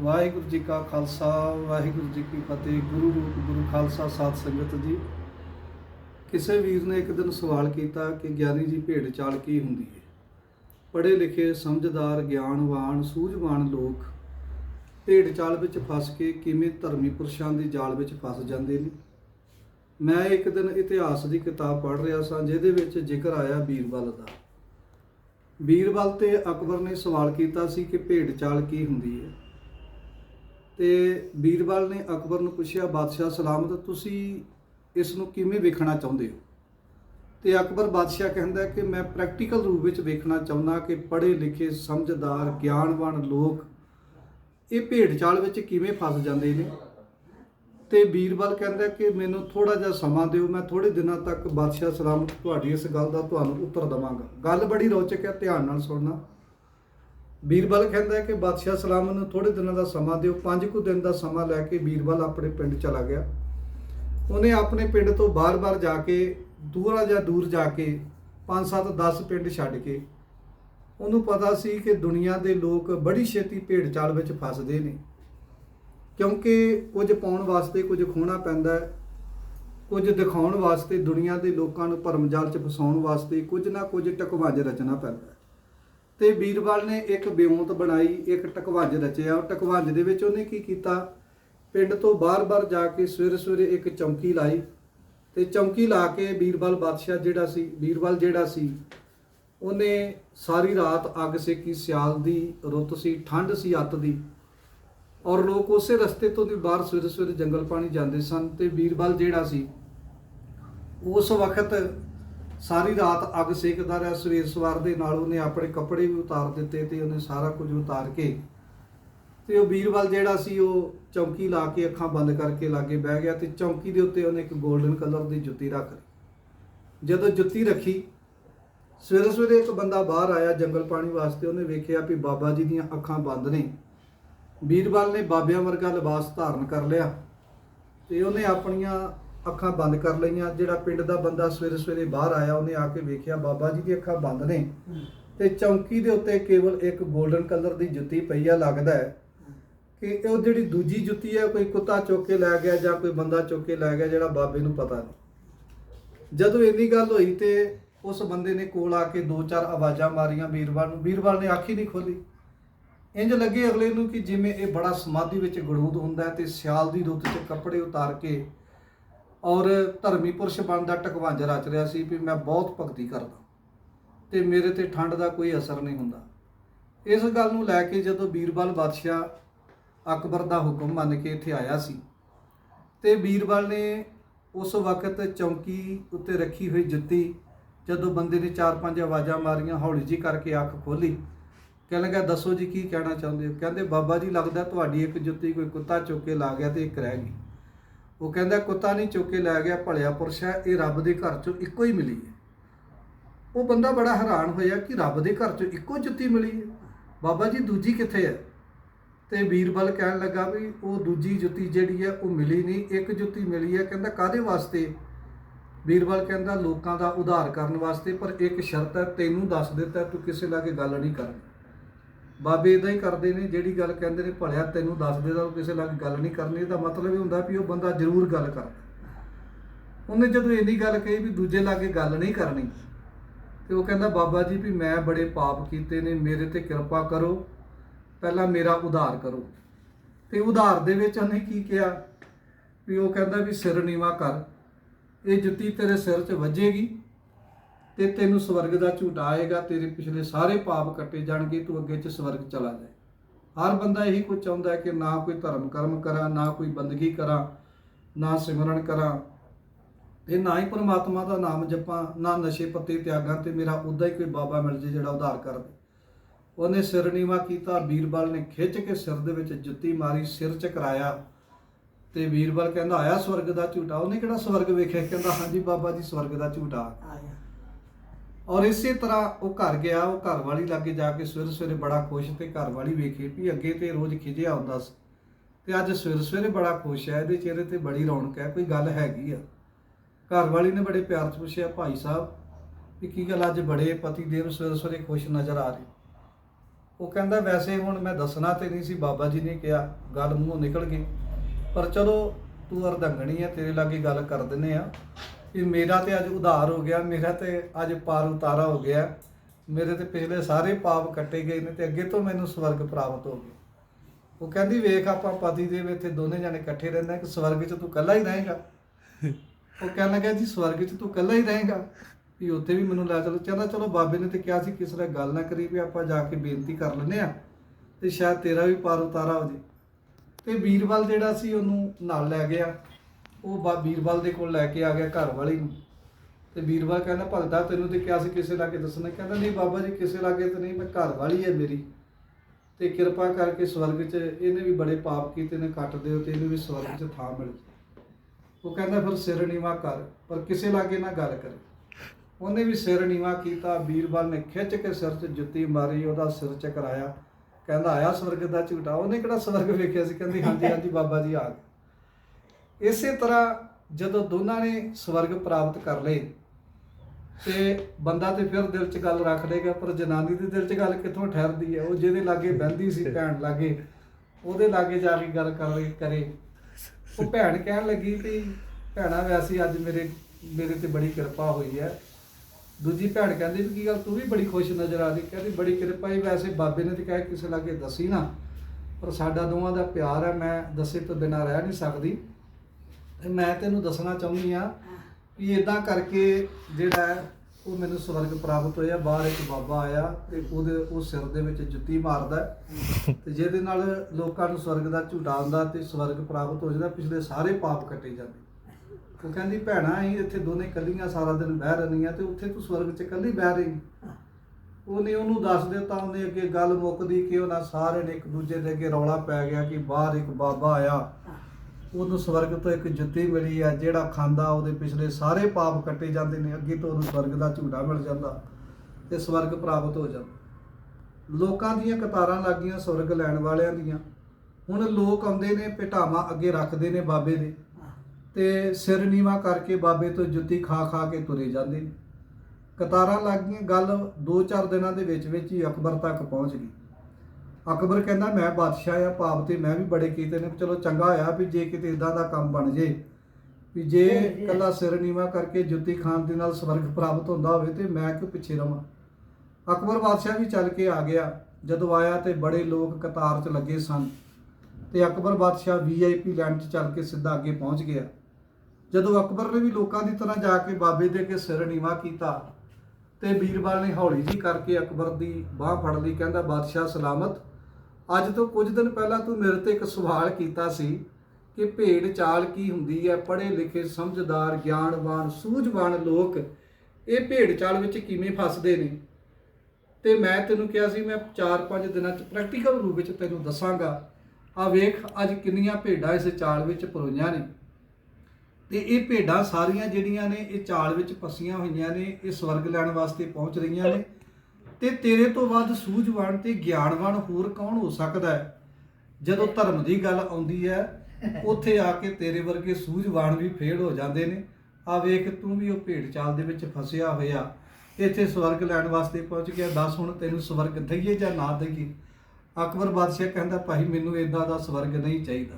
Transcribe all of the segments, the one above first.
ਵਾਹਿਗੁਰੂ ਜੀ ਕਾ ਖਾਲਸਾ, ਵਾਹਿਗੁਰੂ ਜੀ ਕੀ ਫਤਿਹ, ਗੁਰੂ ਰੂਪ, ਗੁਰੂ ਖਾਲਸਾ ਸਾਧ ਸੰਗਤ ਜੀ। ਕਿਸੇ ਵੀਰ ਨੇ ਇੱਕ ਦਿਨ ਸਵਾਲ ਕੀਤਾ ਕਿ ਗਿਆਨੀ ਜੀ ਭੇਡ ਚਾਲ ਕੀ ਹੁੰਦੀ ਹੈ ਪੜ੍ਹੇ ਲਿਖੇ, ਸਮਝਦਾਰ, ਗਿਆਨਵਾਨ, ਸੂਝਵਾਨ ਲੋਕ ਭੇਡ ਚਾਲ ਵਿੱਚ ਫਸ ਕੇ ਕਿਵੇਂ ਧਰਮੀ ਪੁਰਸ਼ਾਂ ਦੀ ਜਾਲ ਵਿੱਚ ਫਸ ਜਾਂਦੇ ਨੇ? ਮੈਂ ਇੱਕ ਦਿਨ ਇਤਿਹਾਸ ਦੀ ਕਿਤਾਬ ਪੜ੍ਹ ਰਿਹਾ ਸਾਂ, ਜਿਹਦੇ ਵਿੱਚ ਜ਼ਿਕਰ ਆਇਆ ਬੀਰਬਲ ਦਾ। ਬੀਰਬਲ ਤੇ ਅਕਬਰ ਨੇ ਸਵਾਲ ਕੀਤਾ ਸੀ ਕਿ ਭੇਡ ਚਾਲ ਕੀ ਹੁੰਦੀ ਹੈ ਤੇ ਬੀਰਬਲ ਨੇ ਅਕਬਰ ਨੂੰ ਪੁੱਛਿਆ, ਬਾਦਸ਼ਾਹ, ਸਲਾਮਤ ਤੁਸੀਂ ਇਸ ਨੂੰ ਕਿਵੇਂ ਵੇਖਣਾ ਚਾਹੁੰਦੇ ਹੋ? ਤੇ ਅਕਬਰ ਬਾਦਸ਼ਾਹ ਕਹਿੰਦਾ ਕਿ ਮੈਂ ਪ੍ਰੈਕਟੀਕਲ ਰੂਪ ਵਿੱਚ ਵੇਖਣਾ ਚਾਹੁੰਦਾ ਕਿ ਪੜ੍ਹੇ ਲਿਖੇ, ਸਮਝਦਾਰ, ਗਿਆਨਵਾਨ ਲੋਕ ਇਹ ਭੇਡ ਚਾਲ ਵਿੱਚ ਕਿਵੇਂ ਫਸ ਜਾਂਦੇ ਨੇ। ਤੇ ਬੀਰਬਲ ਕਹਿੰਦਾ ਕਿ ਮੈਨੂੰ ਥੋੜਾ ਜਿਹਾ ਸਮਾਂ ਦਿਓ, ਮੈਂ ਥੋੜੇ ਦਿਨਾਂ ਤੱਕ ਬਾਦਸ਼ਾਹ, ਸਲਾਮਤ ਤੁਹਾਡੀ ਇਸ ਗੱਲ ਦਾ ਤੁਹਾਨੂੰ ਉੱਤਰ ਦਵਾਂਗਾ। ਗੱਲ ਬੜੀ ਰੌਚਕ ਹੈ, ਧਿਆਨ ਨਾਲ ਸੁਣਨਾ। ਬੀਰਬਲ ਕਹਿੰਦਾ ਹੈ ਕਿ ਬਾਦਸ਼ਾਹ ਸਲਾਮਤ ਨੂੰ ਥੋੜੇ ਦਿਨਾਂ ਦਾ ਸਮਾਂ ਦਿਓ, ਪੰਜ ਕੁ ਦਿਨ ਦਾ ਸਮਾਂ ਲੈ ਕੇ ਬੀਰਬਲ ਆਪਣੇ ਪਿੰਡ ਚਲਾ ਗਿਆ। ਉਹਨੇ ਆਪਣੇ ਪਿੰਡ ਤੋਂ ਬਾਰ-ਬਾਰ ਜਾ ਕੇ, ਦੂਰਾ ਜਾਂ ਦੂਰ ਜਾ ਕੇ 5-7 10 ਪਿੰਡ ਛੱਡ ਕੇ, ਉਹਨੂੰ ਪਤਾ ਸੀ ਕਿ ਦੁਨੀਆ ਦੇ ਲੋਕ ਬੜੀ ਛੇਤੀ ਭੇਡ ਚਾਲ ਵਿੱਚ ਫਸਦੇ ਨੇ। ਕਿਉਂਕਿ ਕੁਝ ਪਾਉਣ ਵਾਸਤੇ ਕੁਝ ਖੋਣਾ ਪੈਂਦਾ ਹੈ, ਕੁਝ ਦਿਖਾਉਣ ਵਾਸਤੇ ਦੁਨੀਆ ਦੇ ਲੋਕਾਂ ਨੂੰ ਭਰਮ ਜਾਲ 'ਚ ਫਸਾਉਣ ਵਾਸਤੇ ਕੁਝ ਨਾ ਕੁਝ ਟਕਵਾਜ ਰਚਣਾ ਪੈਂਦਾ ਤੇ ਬੀਰਬਲ ਨੇ ਇੱਕ ਬਿਉਂਤ ਬਣਾਈ, ਇੱਕ ਟਕਵਾਜ ਰਚਿਆ। ਉਹ ਟਕਵਾਜ ਦੇ ਵਿੱਚ ਉਹਨੇ ਕੀ ਕੀਤਾ? ਪਿੰਡ ਤੋਂ ਬਾਰ-ਬਾਰ ਜਾ ਕੇ ਸਵੇਰੇ ਸਵੇਰੇ ਇੱਕ ਚੌਂਕੀ ਲਾਈ ਤੇ ਚੌਂਕੀ ਲਾ ਕੇ ਬੀਰਬਲ ਬਾਦਸ਼ਾਹ ਜਿਹੜਾ ਸੀ, ਬੀਰਬਲ ਜਿਹੜਾ ਸੀ, ਉਹਨੇ ਸਾਰੀ ਰਾਤ ਅੱਗ ਸੇਕੀ, ਸਿਆਲ ਦੀ, ਰੁੱਤ ਸੀ ਠੰਡ ਸੀ, ਅੱਤ ਦੀ ਔਰ ਲੋਕ ਉਸੇ ਰਸਤੇ ਤੋਂ ਦੀ ਬਾਹਰ ਸਵੇਰੇ ਸਵੇਰੇ ਜੰਗਲ ਪਾਣੀ ਜਾਂਦੇ ਸਨ ਤੇ ਬੀਰਬਲ ਜਿਹੜਾ ਸੀ, ਉਸ ਵਕਤ ਸਾਰੀ ਰਾਤ ਅੱਗ ਸੇਕਦਾ ਰਿਹਾ, ਸਵੇਰ ਸਵਾਰ ਦੇ ਨਾਲ ਉਹਨੇ ਆਪਣੇ ਕੱਪੜੇ ਵੀ ਉਤਾਰ ਦਿੱਤੇ ਤੇ ਉਹਨੇ ਸਾਰਾ ਕੁਝ ਉਤਾਰ ਕੇ ਤੇ ਉਹ ਬੀਰਬਲ ਜਿਹੜਾ ਸੀ, ਉਹ ਚੌਂਕੀ ਲਾ ਕੇ ਅੱਖਾਂ ਬੰਦ ਕਰਕੇ ਲਾਗੇ ਬਹਿ ਗਿਆ ਤੇ ਚੌਂਕੀ ਦੇ ਉੱਤੇ ਉਹਨੇ ਇੱਕ 골ਡਨ ਕਲਰ ਦੀ ਜੁੱਤੀ ਰੱਖ ਲਈ। ਜਦੋਂ ਜੁੱਤੀ ਰੱਖੀ, ਸਵੇਰੇ ਸਵੇਰੇ ਇੱਕ ਬੰਦਾ ਬਾਹਰ ਆਇਆ ਜੰਗਲ ਪਾਣੀ ਵਾਸਤੇ, ਉਹਨੇ ਵੇਖਿਆ ਵੀ ਬਾਬਾ ਜੀ ਦੀਆਂ ਅੱਖਾਂ ਬੰਦ ਨੇ। ਵੀਰਵਾਲ ਨੇ ਬਾਬਿਆਂ ਵਰਗਾ ਲਿਬਾਸ ਧਾਰਨ ਕਰ ਲਿਆ ਤੇ ਉਹਨੇ ਆਪਣੀਆਂ ਅੱਖਾਂ ਬੰਦ ਕਰ ਲਈਆਂ। ਜਿਹੜਾ ਪਿੰਡ ਦਾ ਬੰਦਾ ਸਵੇਰੇ ਸਵੇਰੇ ਬਾਹਰ ਆਇਆ ਉਹਨੇ ਆ ਕੇ ਵੇਖਿਆ ਬਾਬਾ ਜੀ ਦੀ ਅੱਖਾਂ ਬੰਦ ਨੇ। ਤੇ ਚੌਂਕੀ ਦੇ ਉੱਤੇ ਕੇਵਲ ਇੱਕ 골ਡਨ ਕਲਰ ਦੀ ਜੁੱਤੀ ਪਈ ਆ ਲੱਗਦਾ ਹੈ ਕਿ ਉਹ ਜਿਹੜੀ ਦੂਜੀ ਜੁੱਤੀ ਹੈ ਕੋਈ ਕੁੱਤਾ ਚੁੱਕ ਕੇ ਲੈ ਗਿਆ ਜਾਂ ਕੋਈ ਬੰਦਾ ਚੁੱਕ ਕੇ ਲੈ ਗਿਆ ਜਿਹੜਾ ਬਾਬੇ ਨੂੰ ਪਤਾ ਨਹੀਂ। ਜਦੋਂ ਇੰਨੀ ਗੱਲ ਹੋਈ ਤੇ ਉਸ ਬੰਦੇ ਨੇ ਕੋਲ ਆ ਕੇ ਦੋ ਚਾਰ ਆਵਾਜ਼ਾਂ ਮਾਰੀਆਂ ਵੀਰਵਾਲ ਨੂੰ। ਵੀਰਵਾਲ ਨੇ ਅੱਖ ਹੀ ਨਹੀਂ ਖੋਲੀ ਇੰਜ ਲੱਗੇ ਅਗਲੇ ਨੂੰ ਕਿ ਜਿਵੇਂ ਇਹ ਬੜਾ ਸਮਾਧੀ ਵਿੱਚ ਗੜੂਦ ਹੁੰਦਾ ਤੇ ਸਿਆਲ ਦੀ ਰੁੱਤ 'ਚ ਕੱਪੜੇ ਉਤਾਰ ਕੇ ਔਰ ਧਰਮੀ ਪੁਰਸ਼ ਬਣਦਾ ਟਕਵਾਂਜ ਰਚ ਰਿਹਾ ਸੀ ਵੀ ਮੈਂ ਬਹੁਤ ਭਗਤੀ ਕਰਦਾ। ਤੇ ਮੇਰੇ ਤੇ ਠੰਡ ਦਾ ਕੋਈ ਅਸਰ ਨਹੀਂ ਹੁੰਦਾ। ਇਸ ਗੱਲ ਨੂੰ ਲੈ ਕੇ ਜਦੋਂ ਬੀਰਬਲ ਬਾਦਸ਼ਾਹ ਅਕਬਰ ਦਾ ਹੁਕਮ ਮੰਨ ਕੇ ਇੱਥੇ ਆਇਆ ਸੀ, ਤੇ ਬੀਰਬਲ ਨੇ ਉਸ ਵਕਤ ਚੌਂਕੀ ਉੱਤੇ ਰੱਖੀ ਹੋਈ ਜੁੱਤੀ, ਜਦੋਂ ਬੰਦੇ ਨੇ ਚਾਰ ਪੰਜ ਆਵਾਜ਼ਾਂ ਮਾਰੀਆਂ, ਹੌਲੀ ਜੀ ਕਰਕੇ ਅੱਖ ਖੋਲੀ ਕਹਿਣ ਲੱਗਾ, ਦੱਸੋ ਜੀ, ਕੀ ਕਹਿਣਾ ਚਾਹੁੰਦੇ ਹੋ? ਕਹਿੰਦੇ, ਬਾਬਾ ਜੀ, ਲੱਗਦਾ ਤੁਹਾਡੀ ਇੱਕ ਜੁੱਤੀ ਕੋਈ ਕੁੱਤਾ ਚੁੱਕ ਕੇ ਲਾ ਗਿਆ ਤੇ ਇੱਕ ਰਹਿ ਗਈ। ਉਹ ਕਹਿੰਦਾ, ਕੁੱਤਾ ਨਹੀਂ ਚੁੱਕ ਕੇ ਲੈ ਗਿਆ, ਭਲਿਆ ਪੁਰਸ਼ ਹੈ, ਇਹ ਰੱਬ ਦੇ ਘਰ ਚੋਂ ਇੱਕੋ ਹੀ ਮਿਲੀ ਹੈ। ਉਹ ਬੰਦਾ ਬੜਾ ਹੈਰਾਨ ਹੋਇਆ ਕਿ ਰੱਬ ਦੇ ਘਰ ਚੋਂ ਇੱਕੋ ਜੁੱਤੀ ਮਿਲੀ ਹੈ। ਬਾਬਾ ਜੀ, ਦੂਜੀ ਕਿੱਥੇ ਹੈ? ਤੇ ਵੀਰਬਲ ਕਹਿਣ ਲੱਗਾ ਵੀ, ਉਹ ਦੂਜੀ ਜੁੱਤੀ ਜਿਹੜੀ ਹੈ, ਉਹ ਮਿਲੀ ਨਹੀਂ, ਇੱਕ ਜੁੱਤੀ ਮਿਲੀ ਹੈ। ਕਹਿੰਦਾ ਕਾਦੇ ਵਾਸਤੇ? ਵੀਰਬਲ ਕਹਿੰਦਾ, ਲੋਕਾਂ ਦਾ ਉਧਾਰ ਕਰਨ ਵਾਸਤੇ, ਪਰ ਇੱਕ ਸ਼ਰਤ ਹੈ, ਤੈਨੂੰ ਦੱਸ ਦਿੱਤਾ, ਤੂੰ ਕਿਸੇ ਲਾਗੇ ਗੱਲ ਨਹੀਂ ਕਰਨੀ। ਬਾਬੇ ਇਦਾਂ ਹੀ ਕਰਦੇ ਨੇ, ਜਿਹੜੀ ਗੱਲ ਕਹਿੰਦੇ ਨੇ, ਭਲਿਆ ਤੈਨੂੰ ਦੱਸ ਦੇਦਾ ਤੂੰ ਕਿਸੇ ਲਾਗੇ ਗੱਲ ਨਹੀਂ ਕਰਨੀ, ਇਹਦਾ ਮਤਲਬ ਇਹ ਹੁੰਦਾ ਵੀ ਉਹ ਬੰਦਾ ਜ਼ਰੂਰ ਗੱਲ ਕਰਦਾ। ਉਹਨੇ ਜਦੋਂ ਇੰਨੀ ਗੱਲ ਕਹੀ ਵੀ ਦੂਜੇ ਲਾਗੇ ਗੱਲ ਨਹੀਂ ਕਰਨੀ, ਤੇ ਉਹ ਕਹਿੰਦਾ ਬਾਬਾ ਜੀ ਵੀ ਮੈਂ ਬੜੇ ਪਾਪ ਕੀਤੇ ਨੇ, ਮੇਰੇ ਤੇ ਕਿਰਪਾ ਕਰੋ, ਪਹਿਲਾਂ ਮੇਰਾ ਉਧਾਰ ਕਰੋ। ਤੇ ਉਧਾਰ ਦੇ ਵਿੱਚ ਉਹਨੇ ਕੀ ਕਿਹਾ? ਵੀ ਉਹ ਕਹਿੰਦਾ ਵੀ ਸਿਰ ਨੀਵਾ ਕਰ, ਇਹ ਜੁੱਤੀ ਤੇਰੇ ਸਿਰ 'ਚ ਵੱਜੇਗੀ ਤੇ ਤੈਨੂੰ ਸਵਰਗ ਦਾ ਝੂਟਾ ਆਏਗਾ, ਤੇਰੇ ਪਿਛਲੇ ਸਾਰੇ ਪਾਪ ਕੱਟੇ ਜਾਣਗੇ, ਤੂੰ ਅੱਗੇ 'ਚ ਸਵਰਗ ਚਲਾ ਜਾਏ ਹਰ ਬੰਦਾ ਇਹੀ ਕੁਝ ਚਾਹੁੰਦਾ ਹੈ ਕਿ ਨਾ ਕੋਈ ਧਰਮ ਕਰਮ ਕਰਾਂ, ਨਾ ਕੋਈ ਬੰਦਗੀ ਕਰਾਂ, ਨਾ ਸਿਮਰਨ ਕਰਾਂ। ਤੇ ਨਾ ਹੀ ਪਰਮਾਤਮਾ ਦਾ ਨਾਮ ਜਪਾਂ, ਨਾ ਨਸ਼ੇ ਪੱਤੇ ਤਿਆਗਾਂ ਤੇ ਮੇਰਾ ਉਦਾਂ ਹੀ ਕੋਈ ਬਾਬਾ ਮਿਲ ਜੇ ਜਿਹੜਾ ਉਧਾਰ ਕਰ ਦੇ। ਉਹਨੇ ਸਿਰ ਨੀਵਾ ਕੀਤਾ, ਵੀਰਬਲ ਨੇ ਖਿੱਚ ਕੇ ਸਿਰ ਦੇ ਵਿੱਚ ਜੁੱਤੀ ਮਾਰੀ, ਸਿਰ ਚ ਕਰਾਇਆ। ਤੇ ਬੀਰਬਲ ਕਹਿੰਦਾ, ਆਇਆ ਸਵਰਗ ਦਾ ਝੂਟਾ? ਉਹਨੇ ਕਿਹੜਾ ਸਵਰਗ ਵੇਖਿਆ? ਕਹਿੰਦਾ, ਹਾਂਜੀ ਬਾਬਾ ਜੀ, ਸਵਰਗ ਦਾ ਝੂਟਾ। ਆਇਆ। ਔਰ ਇਸੇ ਤਰ੍ਹਾਂ ਉਹ ਘਰ ਗਿਆ, ਉਹ ਘਰ ਵਾਲੀ ਲਾਗੇ ਜਾ ਕੇ ਸਵੇਰੇ ਸਵੇਰੇ ਬੜਾ ਖੁਸ਼ ਤੇ ਘਰ ਵਾਲੀ ਵੇਖੀ ਵੀ ਅੱਗੇ ਤੇ ਰੋਜ਼ ਖਿਜਿਆ ਹੁੰਦਾ ਸੀ। ਤੇ ਅੱਜ ਸਵੇਰੇ ਸਵੇਰੇ ਬੜਾ ਖੁਸ਼ ਹੈ, ਇਹਦੇ ਚਿਹਰੇ ਤੇ ਬੜੀ ਰੌਣਕ ਹੈ, ਕੋਈ ਗੱਲ ਹੈਗੀ ਆ। ਘਰ ਵਾਲੀ ਨੇ ਬੜੇ ਪਿਆਰ ਚ ਪੁੱਛਿਆ, ਭਾਈ ਸਾਹਿਬ, ਵੀ ਕੀ ਗੱਲ ਅੱਜ ਬੜੇ ਪਤੀ ਦੇਵ ਸਵੇਰੇ ਸਵੇਰੇ ਖੁਸ਼ ਨਜ਼ਰ ਆ ਰਹੇ? ਉਹ ਕਹਿੰਦਾ, ਵੈਸੇ ਹੁਣ ਮੈਂ ਦੱਸਣਾ ਤੇ ਨਹੀਂ ਸੀ, ਬਾਬਾ ਜੀ ਨੇ ਕਿਹਾ, ਗੱਲ ਮੂੰਹੋਂ ਨਿਕਲ ਗਈ। ਪਰ ਚਲੋ, ਤੂੰ ਅਰਧੰਗਣੀ ਹੈ, ਤੇਰੇ ਲਾਗੇ ਗੱਲ ਕਰ ਦਿੰਨੇ ਆ ਵੀ ਮੇਰਾ ਤੇ ਅੱਜ ਉਧਾਰ ਹੋ ਗਿਆ, ਮੇਰਾ ਤੇ ਅੱਜ ਪਾਰ ਉਤਾਰਾ ਹੋ ਗਿਆ। ਮੇਰੇ ਤੇ ਪਿਛਲੇ ਸਾਰੇ ਪਾਪ ਕੱਟੇ ਗਏ ਨੇ ਤੇ ਅੱਗੇ ਤੋਂ ਮੈਨੂੰ ਸਵਰਗ ਪ੍ਰਾਪਤ ਹੋ ਗਿਆ। ਉਹ ਕਹਿੰਦੀ, ਵੇਖ ਆਪਾਂ ਪਤੀ ਦੇਵ ਇੱਥੇ ਦੋਨੇ ਜਣੇ ਇਕੱਠੇ ਰਹਿੰਦੇ ਆ ਕਿ ਸਵਰਗ 'ਚ ਤੂੰ ਇਕੱਲਾ ਹੀ ਰਹੇਗਾ? ਉਹ ਕਹਿਣ ਲੱਗਾ, ਜੀ ਸਵਰਗ 'ਚ ਤੂੰ ਇਕੱਲਾ ਹੀ ਰਹੇਗਾ? ਵੀ ਉੱਥੇ ਵੀ ਮੈਨੂੰ ਲੈ ਚਲੋ। ਕਹਿੰਦਾ, ਚਲੋ ਬਾਬੇ ਨੇ ਤੇ ਕਿਹਾ ਸੀ, ਕਿਸੇ ਨਾਲ ਗੱਲ ਨਾ ਕਰੀ ਵੀ ਆਪਾਂ ਜਾ ਕੇ ਬੇਨਤੀ ਕਰ ਲੈਨੇ ਆ ਤੇ ਸ਼ਾਇਦ ਤੇਰਾ ਵੀ ਪਾਰ ਉਤਾਰਾ ਹੋ ਜੇ। ਤੇ ਵੀਰਵਾਲ ਜਿਹੜਾ ਸੀ ਉਹਨੂੰ ਨਾਲ ਲੈ ਗਿਆ। ਉਹ ਬਾ ਵੀਰਬਲ ਦੇ ਕੋਲ ਲੈ ਕੇ ਆ ਗਿਆ ਘਰ ਵਾਲੀ ਨੂੰ। ਤੇ ਵੀਰਬਲ ਕਹਿੰਦਾ, ਭਗਤਾ, ਤੈਨੂੰ ਤੇ ਕਿਹਾ ਸੀ ਕਿਸੇ ਲਾਗੇ ਦੱਸਣਾ। ਕਹਿੰਦਾ, ਨਹੀਂ ਬਾਬਾ ਜੀ, ਕਿਸੇ ਲਾਗੇ ਤੇ ਨਹੀਂ, ਮੈਂ ਘਰ ਵਾਲੀ ਹੈ ਮੇਰੀ। ਤੇ ਕਿਰਪਾ ਕਰਕੇ ਸਵਰਗ 'ਚ ਇਹਨੇ ਵੀ ਬੜੇ ਪਾਪ ਕੀਤੇ ਨੇ ਕੱਟ ਦਿਓ ਤੇ ਇਹਨੂੰ ਵੀ ਸਵਰਗ 'ਚ ਥਾਂ ਮਿਲ ਜੇ। ਉਹ ਕਹਿੰਦਾ, ਫਿਰ ਸਿਰ ਨੀਵਾ ਕਰ, ਪਰ ਕਿਸੇ ਲਾਗੇ ਨਾ ਗੱਲ ਕਰੇ। ਉਹਨੇ ਵੀ ਸਿਰ ਨੀਵਾ ਕੀਤਾ। ਵੀਰਬਲ ਨੇ ਖਿੱਚ ਕੇ ਸਿਰ 'ਚ ਜੁੱਤੀ ਮਾਰੀ, ਉਹਦਾ ਸਿਰ ਚਕਰਾਇਆ। ਕਹਿੰਦਾ, ਆਇਆ ਸਵਰਗ ਦਾ ਝੂਟਾ। ਉਹਨੇ ਕਿਹੜਾ ਸਵਰਗ ਵੇਖਿਆ ਸੀ? ਕਹਿੰਦੀ, ਹਾਂਜੀ ਹਾਂਜੀ, ਬਾਬਾ ਜੀ, ਆ ਗਏ। ਇਸੇ ਤਰ੍ਹਾਂ ਜਦੋਂ ਦੋਨਾਂ ਨੇ ਸਵਰਗ ਪ੍ਰਾਪਤ ਕਰ ਲਏ, ਤੇ ਬੰਦਾ ਤੇ ਫਿਰ ਦਿਲ 'ਚ ਗੱਲ ਰੱਖ ਲੇਗਾ ਪਰ ਜਨਾਨੀ ਦੇ ਦਿਲ 'ਚ ਗੱਲ ਕਿੱਥੋਂ ਠਹਿਰਦੀ ਹੈ? ਉਹ ਜਿਹਦੇ ਲਾਗੇ ਬਹਿੰਦੀ ਸੀ, ਭੈਣ ਲਾਗੇ, ਉਹਦੇ ਲਾਗੇ ਜਾ ਕੇ ਗੱਲ ਕਰੇ ਕਰੇ। ਉਹ ਭੈਣ ਕਹਿਣ ਲੱਗੀ ਵੀ, ਭੈਣਾ, ਵੈਸੀ ਅੱਜ ਮੇਰੇ ਮੇਰੇ ਤੇ ਬੜੀ ਕਿਰਪਾ ਹੋਈ ਹੈ। ਦੂਜੀ ਭੈਣ ਕਹਿੰਦੀ ਵੀ, ਕੀ ਗੱਲ, ਤੂੰ ਵੀ ਬੜੀ ਖੁਸ਼ ਨਜ਼ਰ ਆ ਰਹੀ ਕਹਿੰਦੀ, ਬੜੀ ਕਿਰਪਾ ਹੀ, ਵੈਸੇ ਬਾਬੇ ਨੇ ਤੇ ਕਹਿ ਕਿਸੇ ਲਾਗੇ ਦੱਸੀ ਨਾ, ਪਰ ਸਾਡਾ ਦੋਵਾਂ ਦਾ ਪਿਆਰ ਹੈ, ਮੈਂ ਦੱਸੇ ਤੋਂ ਬਿਨਾਂ ਰਹਿ ਨਹੀਂ ਸਕਦੀ। ਤੇ ਮੈਂ ਤੈਨੂੰ ਦੱਸਣਾ ਚਾਹੁੰਦੀ ਆ ਵੀ ਇਦਾਂ ਕਰਕੇ ਜਿਹੜਾ ਹੈ, ਉਹ ਮੈਨੂੰ ਸਵਰਗ ਪ੍ਰਾਪਤ ਹੋਇਆ ਬਾਹਰ ਇੱਕ ਬਾਬਾ ਆਇਆ ਤੇ ਉਹਦੇ ਉਹ ਸਿਰ ਦੇ ਵਿੱਚ ਜੁੱਤੀ ਮਾਰਦਾ ਹੈ। ਤੇ ਜਿਹਦੇ ਨਾਲ ਲੋਕਾਂ ਨੂੰ ਸਵਰਗ ਦਾ ਝੂਟਾ ਹੁੰਦਾ ਤੇ ਸਵਰਗ ਪ੍ਰਾਪਤ ਹੋ ਜਾਂਦਾ ਪਿਛਲੇ ਸਾਰੇ ਪਾਪ ਕੱਟੇ ਜਾਂਦੇ। ਉਹ ਕਹਿੰਦੀ ਭੈਣਾ ਅਸੀਂ ਇੱਥੇ ਦੋਨੇ ਕੱਲੀਆਂ ਸਾਰਾ ਦਿਨ ਬਹਿ ਰਹਿੰਦੀਆਂ ਤੇ ਉੱਥੇ ਤੂੰ ਸਵਰਗ 'ਚ ਕੱਲੀ ਬਹਿ ਰਹੀ ਉਹਨੇ ਉਹਨੂੰ ਦੱਸ ਦਿੱਤਾ ਉਹਨੇ ਅੱਗੇ ਗੱਲ ਮੁੱਕਦੀ ਕਿ ਉਹਨਾਂ ਸਾਰੇ ਨੇ ਇੱਕ ਦੂਜੇ ਦੇ ਅੱਗੇ ਰੌਲਾ ਪੈ ਗਿਆ ਕਿ ਬਾਹਰ ਇੱਕ ਬਾਬਾ ਆਇਆ। ਉਹਨੂੰ ਸਵਰਗ ਤੋਂ ਇੱਕ ਜੁੱਤੀ ਮਿਲੀ ਆ, ਜਿਹੜਾ ਖਾਂਦਾ ਉਹਦੇ ਪਿਛਲੇ ਸਾਰੇ ਪਾਪ ਕੱਟੇ ਜਾਂਦੇ ਨੇ, ਅੱਗੇ ਤੋਂ ਉਹਨੂੰ ਸਵਰਗ ਦਾ ਝੂਟਾ ਮਿਲ ਜਾਂਦਾ ਤੇ ਸਵਰਗ ਪ੍ਰਾਪਤ ਹੋ ਜਾਂਦਾ। ਲੋਕਾਂ ਦੀਆਂ ਕਤਾਰਾਂ ਲੱਗੀਆਂ ਸਵਰਗ ਲੈਣ ਵਾਲਿਆਂ ਦੀਆਂ। ਹੁਣ ਲੋਕ ਆਉਂਦੇ ਨੇ, ਪਟਾਵਾ ਅੱਗੇ ਰੱਖਦੇ ਨੇ ਬਾਬੇ ਦੇ ਤੇ ਸਿਰ ਨੀਵਾ ਕਰਕੇ ਬਾਬੇ ਤੋਂ ਜੁੱਤੀ ਖਾ ਖਾ ਕੇ ਤੁਰੇ ਜਾਂਦੇ ਨੇ। ਕਤਾਰਾਂ ਲੱਗ ਗਈਆਂ, ਗੱਲ 2-4 ਦਿਨਾਂ ਦੇ ਵਿੱਚ ਵਿੱਚ ਹੀ ਅਕਬਰ ਤੱਕ ਪਹੁੰਚ ਗਈ। ਅਕਬਰ ਕਹਿੰਦਾ ਮੈਂ ਬਾਦਸ਼ਾਹ ਆ ਪਾਪ ਤੇ ਮੈਂ ਵੀ ਬੜੇ ਕੀਤੇ ਨੇ ਚਲੋ ਚੰਗਾ ਹੋਇਆ ਵੀ ਜੇ ਕਿਤੇ ਇਦਾਂ ਦਾ ਕੰਮ ਬਣ ਜੇ ਵੀ ਜੇ ਕੱਲਾ ਸਿਰ ਨੀਵਾ ਕਰਕੇ ਜੁੱਤੀ ਖਾਨ ਦੇ ਨਾਲ ਸਵਰਗ ਪ੍ਰਾਪਤ ਹੁੰਦਾ ਹੋਵੇ ਤੇ ਮੈਂ ਕਿਉਂ ਪਿੱਛੇ ਰਵਾਂ? ਅਕਬਰ ਬਾਦਸ਼ਾਹ ਵੀ ਚੱਲ ਕੇ ਆ ਗਿਆ। ਜਦੋਂ ਆਇਆ ਤੇ ਬੜੇ ਲੋਕ ਕਤਾਰ 'ਚ ਲੱਗੇ ਸਨ ਤੇ ਅਕਬਰ ਬਾਦਸ਼ਾਹ ਵੀਆਈਪੀ ਲਾਈਨ 'ਚ ਚੱਲ ਕੇ ਸਿੱਧਾ ਅੱਗੇ ਪਹੁੰਚ ਗਿਆ। ਜਦੋਂ ਅਕਬਰ ਨੇ ਵੀ ਲੋਕਾਂ ਦੀ ਤਰ੍ਹਾਂ ਜਾ ਕੇ ਬਾਬੇ ਦੇ ਅੱਗੇ ਸਿਰ ਨੀਵਾ ਕੀਤਾ ਤੇ ਬੀਰਬਲ ਨੇ ਹੌਲੀ ਜੀ ਕਰਕੇ ਅਕਬਰ ਦੀ ਬਾਹ ਫੜ ਲਈ ਕਹਿੰਦਾ ਬਾਦਸ਼ਾਹ ਸਲਾਮਤ ਅੱਜ ਤੋਂ ਕੁਝ ਦਿਨ ਪਹਿਲਾਂ ਤੂੰ ਮੇਰੇ ਤੇ ਇੱਕ ਸਵਾਲ ਕੀਤਾ ਸੀ ਕਿ ਭੇਡ ਚਾਲ ਕੀ ਹੁੰਦੀ ਹੈ? ਪੜ੍ਹੇ ਲਿਖੇ, ਸਮਝਦਾਰ, ਗਿਆਨਵਾਨ, ਸੂਝਵਾਨ ਲੋਕ, ਇਹ ਭੇਡ ਚਾਲ ਵਿੱਚ ਕਿਵੇਂ ਫਸਦੇ ਨੇ? ਤੇ ਮੈਂ ਤੈਨੂੰ ਕਿਹਾ ਸੀ, ਮੈਂ 4-5 ਦਿਨਾਂ ਚ ਪ੍ਰੈਕਟੀਕਲ ਰੂਪ ਵਿੱਚ ਤੈਨੂੰ ਦੱਸਾਂਗਾ। ਆ ਵੇਖ, ਅੱਜ ਕਿੰਨੀਆਂ ਭੇਡਾਂ ਇਸ ਚਾਲ ਵਿੱਚ ਪਰੋਈਆਂ ਨੇ। ਤੇ ਇਹ ਭੇਡਾਂ ਸਾਰੀਆਂ ਜਿਹੜੀਆਂ ਨੇ, ਇਹ ਚਾਲ ਵਿੱਚ ਫਸੀਆਂ ਹੋਈਆਂ ਨੇ, ਇਹ ਸਵਰਗ ਲੈਣ ਵਾਸਤੇ ਪਹੁੰਚ ਰਹੀਆਂ ਨੇ। ਤੇ ਤੇਰੇ ਤੋਂ ਵੱਧ ਸੂਝਵਾਨ ਤੇ ਗਿਆਨਵਾਨ ਹੋਰ ਕੌਣ ਹੋ ਸਕਦਾ ਹੈ? ਜਦੋਂ ਧਰਮ ਦੀ ਗੱਲ ਆਉਂਦੀ ਹੈ, ਉੱਥੇ ਆ ਕੇ ਤੇਰੇ ਵਰਗੇ ਸੂਝਵਾਨ ਵੀ ਫੇਲ ਹੋ ਜਾਂਦੇ ਨੇ। ਆ ਵੇਖ, ਤੂੰ ਵੀ ਉਹ ਭੇਡ ਚਾਲ ਦੇ ਵਿੱਚ ਫਸਿਆ ਹੋਇਆ। ਇੱਥੇ ਸਵਰਗ ਲੈਣ ਵਾਸਤੇ ਪਹੁੰਚ ਗਿਆ। ਦੱਸ ਹੁਣ ਤੈਨੂੰ ਸਵਰਗ ਦਈਏ ਜਾਂ ਨਾ ਦਈਏ? ਅਕਬਰ ਬਾਦਸ਼ਾਹ ਕਹਿੰਦਾ, ਭਾਈ, ਮੈਨੂੰ ਇਦਾਂ ਦਾ ਸਵਰਗ ਨਹੀਂ ਚਾਹੀਦਾ।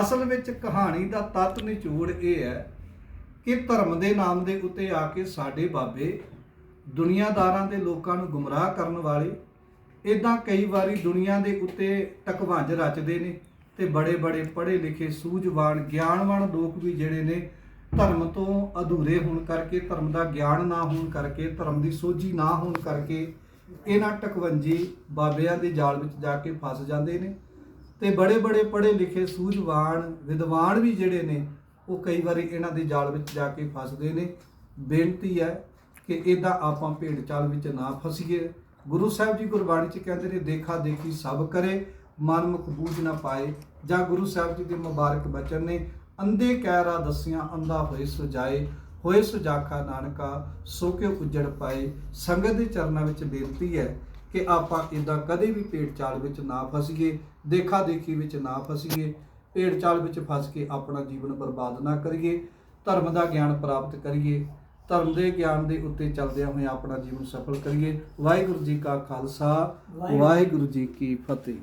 ਅਸਲ ਵਿੱਚ ਕਹਾਣੀ ਦਾ ਤੱਤ ਨਿਚੋੜ ਇਹ ਹੈ ਕਿ ਧਰਮ ਦੇ ਨਾਮ ਦੇ ਉੱਤੇ ਆ ਕੇ ਸਾਡੇ ਬਾਬੇ ਦੁਨੀਆਦਾਰਾਂ ਦੇ ਲੋਕਾਂ ਨੂੰ ਗੁੰਮਰਾਹ ਕਰਨ ਵਾਲੇ ਇਦਾਂ ਕਈ ਵਾਰੀ ਦੁਨੀਆ ਦੇ ਉੱਤੇ ਟਕਵੰਜ ਰਚਦੇ ਨੇ ਤੇ ਬੜੇ ਬੜੇ ਪੜ੍ਹੇ ਲਿਖੇ ਸੂਝਵਾਨ, ਗਿਆਨਵਾਨ ਲੋਕ ਵੀ ਜਿਹੜੇ ਨੇ ਧਰਮ ਤੋਂ ਅਧੂਰੇ ਹੋਣ ਕਰਕੇ, ਧਰਮ ਦਾ ਗਿਆਨ ਨਾ ਹੋਣ ਕਰਕੇ, ਧਰਮ ਦੀ ਸੋਝੀ ਨਾ ਹੋਣ ਕਰਕੇ ਇਹਨਾਂ ਟਕਵੰਜੀ ਬਾਬਿਆਂ ਦੇ ਜਾਲ ਵਿੱਚ ਜਾ ਕੇ ਫਸ ਜਾਂਦੇ ਨੇ ਤੇ ਬੜੇ ਬੜੇ ਪੜ੍ਹੇ ਲਿਖੇ ਸੂਝਵਾਨ, ਵਿਦਵਾਨ ਵੀ ਜਿਹੜੇ ਨੇ ਉਹ ਕਈ ਵਾਰੀ ਇਹਨਾਂ ਦੇ ਜਾਲ ਵਿੱਚ ਜਾ ਕੇ ਫਸਦੇ ਨੇ। ਬੇਨਤੀ ਹੈ ਕਿ ਇਦਾਂ ਆਪਾਂ ਭੇਡ ਚਾਲ ਵਿੱਚ ਨਾ ਫਸੀਏ। ਗੁਰੂ ਸਾਹਿਬ ਜੀ ਗੁਰਬਾਣੀ ਚ ਕਹਿੰਦੇ ਨੇ, ਦੇਖਾ ਦੇਖੀ ਸਭ ਕਰੇ, ਮਨ ਮੁਖ ਬੂਝ ਨਾ ਪਾਏ। ਜਾਂ ਗੁਰੂ ਸਾਹਿਬ ਜੀ ਦੇ ਮੁਬਾਰਕ ਬਚਨ ਨੇ, ਅੰਧੇ ਕਹਿਰਾ ਦਸੀਆਂ, ਅੰਧਾ ਹੋਏ ਸੁਜਾਏ। ਹੋਏ ਸੁਜਾਖਾ ਨਾਨਕਾ, ਸੋ ਕਿਉ ਉਜੜ ਪਾਏ? ਸੰਗਤ ਦੇ ਚਰਨਾਂ ਵਿੱਚ ਬੇਨਤੀ ਹੈ ਕਿ ਆਪਾਂ ਇਦਾਂ ਕਦੇ ਵੀ ਭੇਡ ਚਾਲ ਵਿੱਚ ਨਾ ਫਸੀਏ, ਦੇਖਾ ਦੇਖੀ ਵਿੱਚ ਨਾ ਫਸੀਏ। ਭੇਡ ਚਾਲ ਵਿੱਚ ਫਸ ਕੇ ਆਪਣਾ ਜੀਵਨ ਬਰਬਾਦ ਨਾ ਕਰੀਏ, ਧਰਮ ਦਾ ਗਿਆਨ ਪ੍ਰਾਪਤ ਕਰੀਏ। ਧਰਮ ਦੇ ਗਿਆਨ ਦੇ ਉੱਤੇ ਚੱਲਦਿਆਂ ਹੋਇਆਂ ਆਪਣਾ ਜੀਵਨ ਸਫਲ ਕਰੀਏ। ਵਾਹਿਗੁਰੂ ਜੀ ਕਾ ਖਾਲਸਾ ਵਾਹਿਗੁਰੂ ਜੀ ਕੀ ਫਤਿਹ।